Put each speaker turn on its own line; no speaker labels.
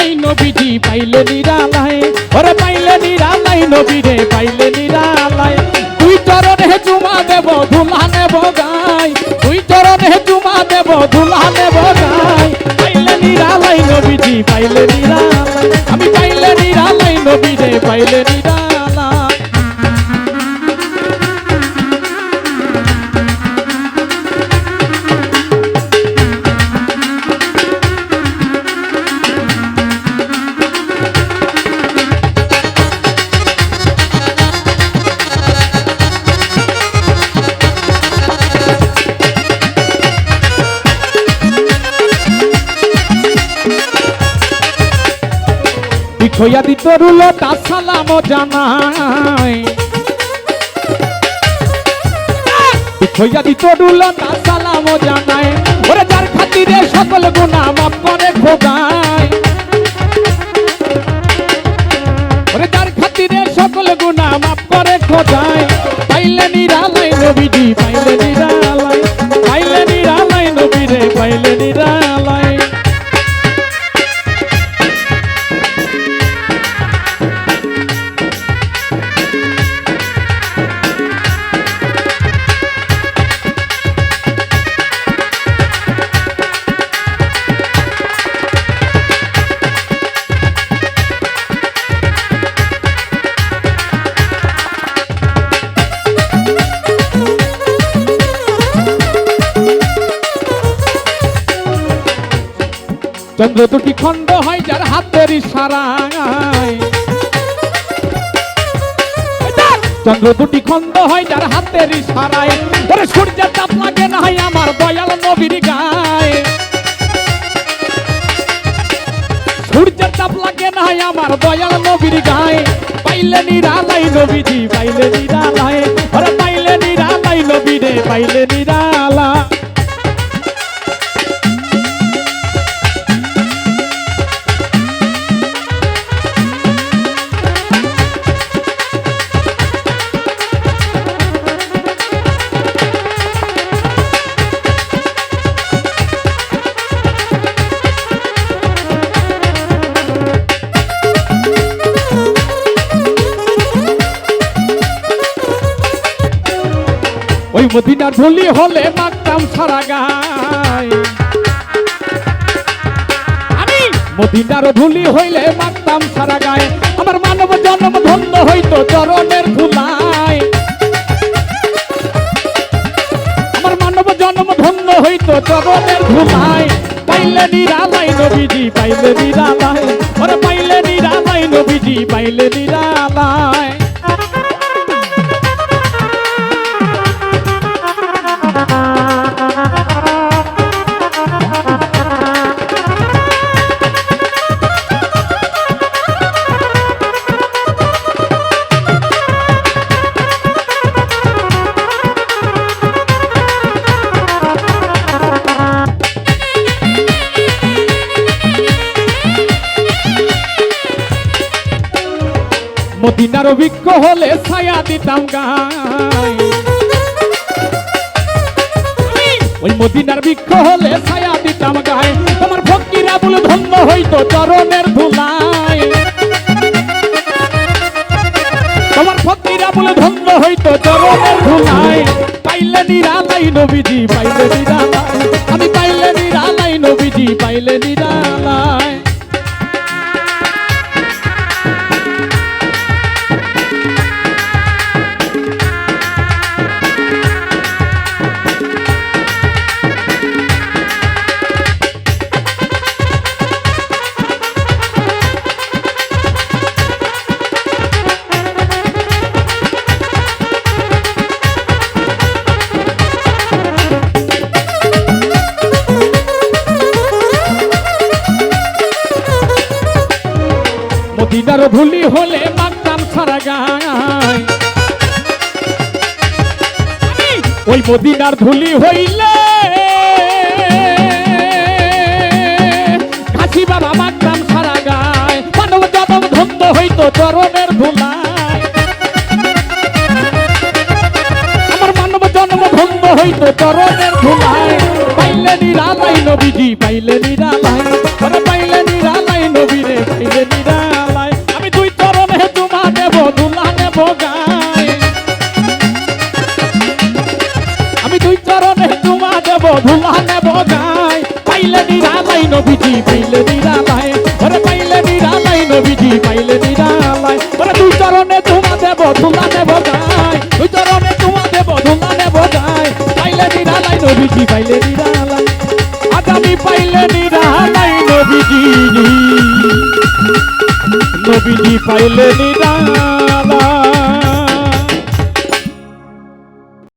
নিরালাই নবীজি পাইলে নিরালাই ওরে পাইলে নিরালাই নবীরে পাইলে নিরালাই চরণ হে চুমা দেব ধুলা নেব গাই দুই হে চুমা দেব ধুলা নেব গাই পাইলে নিরালাই নবীজি পাইলে হইয়া দিত রুলো, তা সালাম জানাই। হইয়া দিত রুলো, তা সালাম জানাই। ওরে যার খাতিরে সকল গুণা মাফ করে খোদাই ওরে যার খাতিরে সকল গুণা মাফ করে খোদাই পাইলে নিরালাই নবীজি চন্দ্র দুটি খণ্ড হয়, যার হাতের ইশারায় চন্দ্র দুটি খণ্ড হয়, যার হাতের ইশারায় সূর্যের তাপ লাগে না হয়, আমার দয়াল নবীর গায়ে। সূর্যের তাপ লাগে না হয়, আমার দয়াল নবীর গায়ে। পাইলে নিরালাই নবীজি পাইলে নিরালাই মদিনার ধুলি হলে মারতাম সারা গায় মদিনার ধুলি হইলে মারতাম সারা গায়ে আমার মানব জন্ম ধন্য হইতো চরণের ধুলায় আমার মানব জন্ম ধন্য হইতো চরণের ধুলায় পাইলে নিরালাই নবীজি, পাইলে নিরালাই। ওরে, পাইলে নিরালাই নবীজি, পাইলে নিরালাই। মদিনার অভিজ্ঞ হলে ছায়া দিতাম গাই ওই মদিনার বৃক্ষ হলে ছায়া দিতাম গায়ে তোমার ভক্তির আবুল ধন্য হইতো চরণের ধুলায়। তোমার ভক্তির আবুল ধন্য হইতো চরণের ধুলায়। পাইলে নিরালাই নবীজি, পাইলে নিরালাই। আমি পাইলে নিরালাই নবীজি, পাইলে নিরালাই। মদিনার ধুলি হলে মাগতাম সারা গায় ওই মদিনার ধুলি হইলে কাশি বাবা মাগতাম সারা গায় মানব যাদব ধন্য হইতো চরণের ধুলায়। আমার জন্ম হইতো চরণের ধুলায়। পাইলে নিরালাই নবীজি পাইলে ওরে নেব গাই পাইলে নিরালাই নবীজি, পাইলে নিরালাই। ওরে পাইলে নিরালাই নবীজি, পাইলে নিরালাই। ওরে দুই চরণে চুমা দেব ধুলা নেব গাই। দুই চরণে চুমা দেব ধুলা নেব গাই। পাইলে নিরালাই নবীজি, পাইলে নিরালাই। আগামী পাইলে নিরালাই নবীজি। নবীজি, পাইলে নিরালাই।